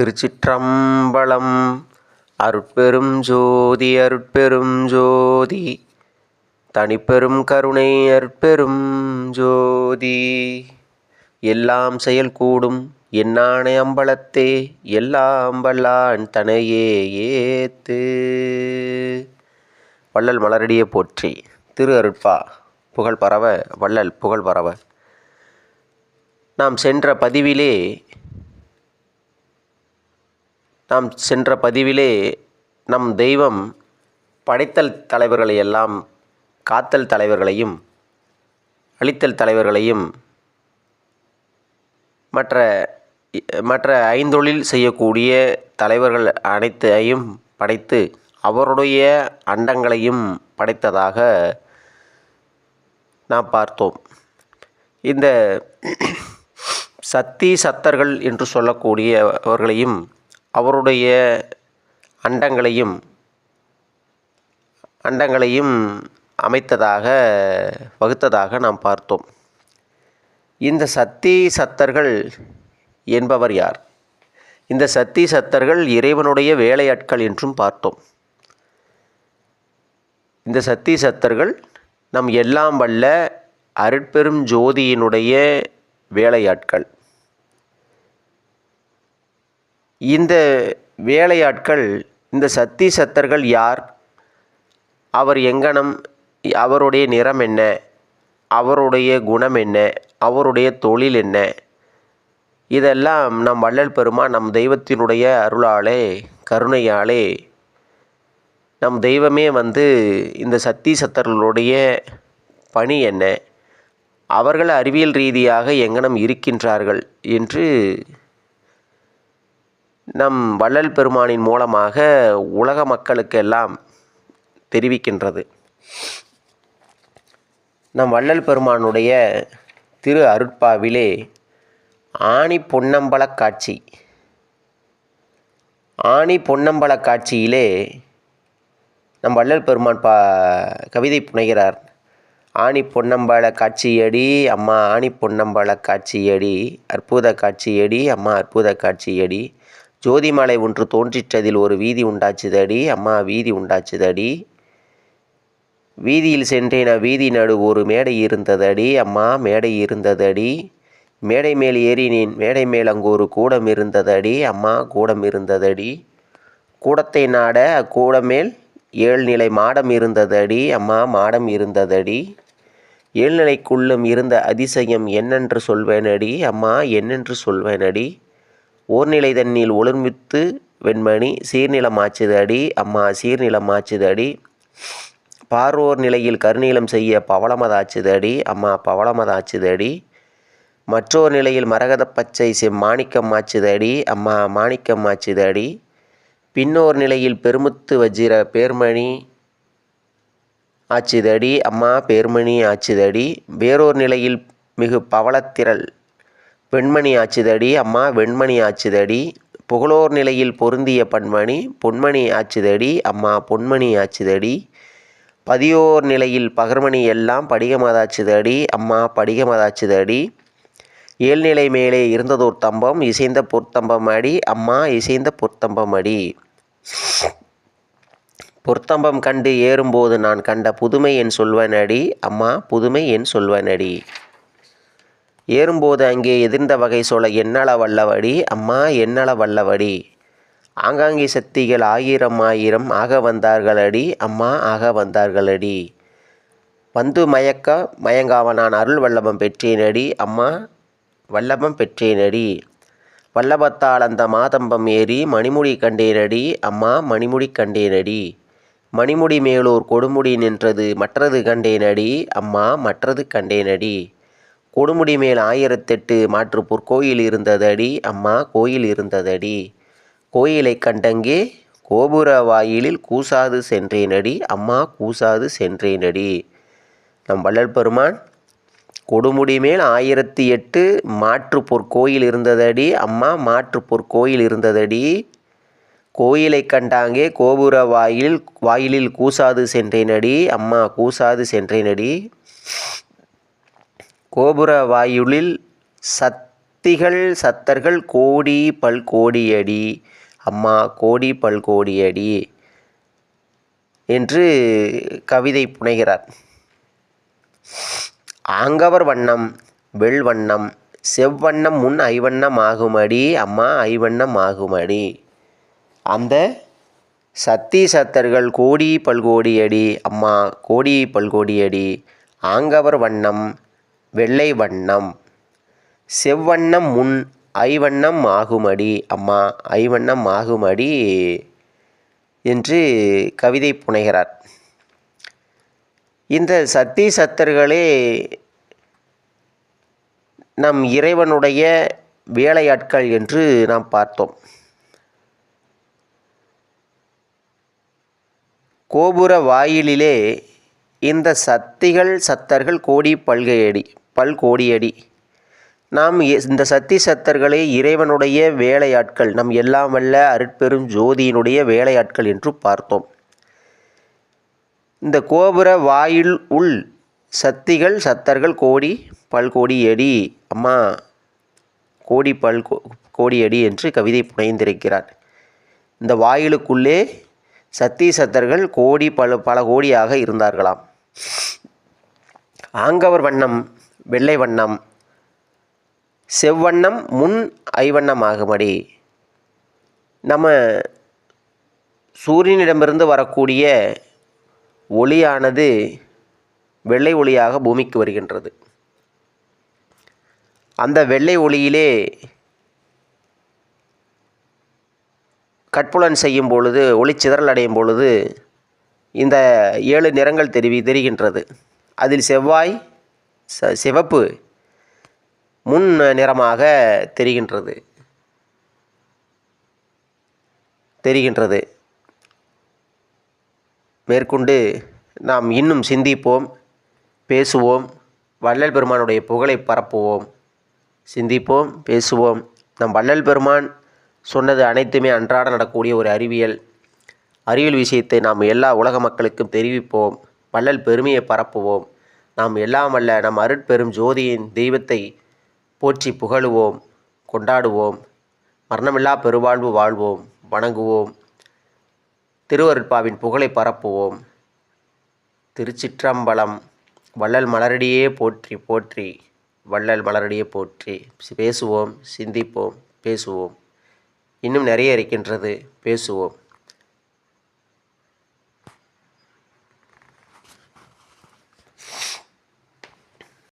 திருச்சிற்றம்பலம். அருட்பெரும் ஜோதி அருட்பெரும் ஜோதி. தனிப்பெரும் கருணை அருட்பெரும் ஜோதி. எல்லாம் செயல் கூடும் என்னானே அம்பலத்தே எல்லாம் வல்லான் தனையே ஏத்து. வள்ளல் மலரடியை போற்றி. திரு அருட்பா புகழ் பரவ. வள்ளல் புகழ் பரவ. நாம் சென்ற பதிவிலே நாம் சென்ற பதிவிலே நம் தெய்வம் படைத்தல் தலைவர்களை எல்லாம் காத்தல் தலைவர்களையும் அழித்தல் தலைவர்களையும் மற்ற மற்ற ஐந்தொழில் செய்யக்கூடிய தலைவர்கள் அனைத்தையும் படைத்து அவருடைய அண்டங்களையும் படைத்ததாக நாம் பார்த்தோம். இந்த சத்தி சத்தர்கள் என்று சொல்லக்கூடியவர்களையும் அவருடைய அண்டங்களையும் அண்டங்களையும் அமைத்ததாக வகுத்ததாக நாம் பார்த்தோம். இந்த சத்தி சத்தர்கள் என்பவர் யார்? இந்த சத்தி சத்தர்கள் இறைவனுடைய வேலையாட்கள் என்றும் பார்த்தோம். இந்த சத்தி சத்தர்கள் நம் எல்லாம் வல்ல அருட்பெரும் ஜோதியினுடைய வேலையாட்கள். இந்த வேலையாட்கள் இந்த சத்தி சத்தர்கள் யார்? அவர் எங்கனம் அவருடைய நிறம் என்ன? அவருடைய குணம் என்ன? அவருடைய தொழில் என்ன? இதெல்லாம் நம் வள்ளல் பெருமான் நம் தெய்வத்தினுடைய அருளாலே கருணையாலே நம் தெய்வமே வந்து இந்த சத்தி சத்தர்களுடைய பணி என்ன? அவர்கள் அறிவியல் ரீதியாக எங்கனம் இருக்கின்றார்கள் என்று நம் வள்ளல் பெருமானின் மூலமாக உலக மக்களுக்கெல்லாம் தெரிவிக்கின்றது. நம் வள்ளல் பெருமானுடைய திரு அருட்பாவிலே ஆணி பொன்னம்பல காட்சி. ஆணி பொன்னம்பலக் காட்சியிலே நம் வள்ளல் பெருமான் பா கவிதை புனைகிறார். ஆணி பொன்னம்பல காட்சியடி அம்மா ஆணி பொன்னம்பல காட்சியடி அற்புத காட்சியடி அம்மா அற்புத காட்சியடி ஜோதிமலை ஒன்று தோன்றிற்றதில் ஒரு வீதி உண்டாச்சுதடி. அம்மா வீதி உண்டாச்சுதடி. வீதியில் சென்றேன். வீதி நடு ஒரு மேடை இருந்ததடி. அம்மா மேடை இருந்ததடி. மேடை மேல் ஏறினேன். மேடை மேல் அங்கு ஒரு கூடம் இருந்ததடி. அம்மா கூடம் இருந்ததடி. கூடத்தை நாட அக்கூடமேல் ஏழ்நிலை மாடம் இருந்ததடி. அம்மா மாடம் இருந்ததடி. ஏழ்நிலைக்குள்ளும் இருந்த அதிசயம் என்னென்று சொல்வேனடி? அம்மா என்னென்று சொல்வேனடி? ஓர்நிலை தன்னில் ஒளிர்மித்து வெண்மணி சீர்நிலம் ஆச்சுதடி அம்மா சீர்நிலம் ஆச்சுதடி பார்வோர் நிலையில் கருநீலம் செய்ய பவளமதாச்சுதடி அம்மா பவளமதாச்சுதடி மற்றோர் நிலையில் மரகத பச்சை செம்மாணிக்கம் ஆச்சுதடி அம்மா மாணிக்கம் ஆச்சுதடி பின்னோர் நிலையில் பெருமுத்து வஜிர பேர்மணி ஆச்சுதடி அம்மா பேர்மணி ஆச்சுதடி வேறோர் நிலையில் மிகு பவளத்திரள் வெண்மணி ஆச்சுதடி அம்மா வெண்மணி ஆச்சுதடி. புகழோர் நிலையில் பொருந்திய பன்மணி பொன்மணி ஆச்சுதடி அம்மா பொன்மணி ஆச்சுதடி. பதியோர் நிலையில் பகர்மணி எல்லாம் படிகமதாச்சுதடி அம்மா படிகமதாச்சுதடி. ஏழ்நிலை மேலே இருந்ததோர் தம்பம் இசைந்த பொற்தம்பம் அடி அம்மா இசைந்த பொற்தம்பம் அடி பொற்தம்பம் கண்டு ஏறும்போது நான் கண்ட புதுமை என் சொல்வனடி அம்மா புதுமை என் சொல்வனடி. ஏறும்போது அங்கே எதிர்ந்த வகை சொல்ல எண்ணள வல்லவடி அம்மா எண்ணள வல்லவடி. ஆங்காங்கே சக்திகள் ஆயிரம் ஆயிரம் ஆக வந்தார்களடி அம்மா ஆக வந்தார்களடி. வந்து மயக்க மயங்காவ நான் அருள் வல்லபம் பெற்றேனடி அம்மா வல்லபம் பெற்றேனடி. வல்லபத்தால் அந்த மாதம்பம் ஏறி மணிமுடி கண்டேனடி அம்மா மணிமுடி கண்டேனடி. மணிமுடி மேலோர் கொடுமுடி நின்றது மற்றது கண்டேனடி அம்மா மற்றது கண்டேனடி. கொடுமுடி மேல் ஆயிரத்தெட்டு மாற்றுப்பூர் கோயில் இருந்ததடி. அம்மா கோயில் இருந்ததடி. கோயிலை கண்டங்கே கோபுர வாயிலில் கூசாது சென்றேனடி. அம்மா கூசாது சென்றேனடி. நம் வள்ளல் பெருமான் கொடுமுடி மேல் ஆயிரத்தி எட்டு மாற்று பொற்கோயில் இருந்ததடி. அம்மா மாற்று பொற்கோயில் இருந்ததடி. கோயிலை கண்டாங்கே கோபுர வாயில் வாயிலில் கூசாது சென்றேனடி. அம்மா கூசாது சென்றேனடி. கோபுர வாயுளில் சத்திகள் சக்திகள் சத்தர்கள் கோடி பல்கோடியடி அம்மா கோடி பல் கோடியடி என்று கவிதை புனைகிறார். ஆங்கவர் வண்ணம் வெள்வண்ணம் செவ்வண்ணம் முன் ஐவண்ணம் ஆகுமடி. அம்மா ஐவண்ணம் ஆகுமடி. அந்த சத்தி சத்தர்கள் கோடி பல்கோடியடி அம்மா கோடி பல்கோடியடி ஆங்கவர் வண்ணம் வெள்ளை வண்ணம். செவ்வண்ணம் முன் ஐவண்ணம் ஆகுமடி. அம்மா ஐவண்ணம் ஆகுமடி என்று கவிதை புனைகிறார். இந்த சத்தி சத்தர்களே நம் இறைவனுடைய வேலையாட்கள் என்று நாம் பார்த்தோம். கோபுர வாயிலிலே இந்த சத்திகள் சத்தர்கள் கோடி பல்கையடி. பல்கோடியடி. நாம் இந்த சத்தி சத்தர்களே இறைவனுடைய வேலையாட்கள். நம் எல்லாம் வல்ல அருட்பெரும் ஜோதியினுடைய வேலையாட்கள் என்று பார்த்தோம். இந்த கோபுர வாயில் உள் சத்திகள் சத்தர்கள் கோடி பல்கோடி அடி அம்மா கோடி பல் கோ- கோடி அடி என்று கவிதை புனைந்திருக்கிறார். இந்த வாயிலுக்குள்ளே சத்தி சத்தர்கள் கோடி பல பல கோடியாக இருந்தார்களாம். ஆங்கவர் வண்ணம் வெள்ளை வண்ணம் செவ்வண்ணம் முன் ஐவண்ணம் ஆகும்படி. நம்ம சூரியனிடமிருந்து வரக்கூடிய ஒளியானது வெள்ளை ஒளியாக பூமிக்கு வருகின்றது. அந்த வெள்ளை ஒளியிலே கட்புலன் செய்யும் பொழுது ஒளிச்சிதறல் அடையும் பொழுது இந்த ஏழு நிறங்கள் தெரிவி தெரிகின்றது. அதில் செவ்வாய் ச சிவப்பு முன் நிறமாக தெரிகின்றது. தெரிகின்றது. மேற்கொண்டு நாம் இன்னும் சிந்திப்போம் பேசுவோம் வள்ளல் பெருமானுடைய புகழை பரப்புவோம். சிந்திப்போம் பேசுவோம். நம் வள்ளல் பெருமான் சொன்னது அனைத்துமே அன்றாட நடக்கக்கூடிய ஒரு அறிவியல். அறிவியல் விஷயத்தை நாம் எல்லா உலக மக்களுக்கும் தெரிவிப்போம். வள்ளல் பெருமையை பரப்புவோம். நாம் எல்லாம் அல்ல நம் அருட்பெரும் ஜோதியின் தெய்வத்தை போற்றி புகழுவோம் கொண்டாடுவோம். மரணமில்லா பெருவாழ்வு வாழ்வோம் வணங்குவோம். திருவருட்பாவின் புகழை பரப்புவோம். திருச்சிற்றம்பலம் வள்ளல் மலரடியே போற்றி போற்றி. வள்ளல் மலரடியே போற்றி. பேசுவோம் சிந்திப்போம் பேசுவோம். இன்னும் நிறைய இருக்கின்றது பேசுவோம்.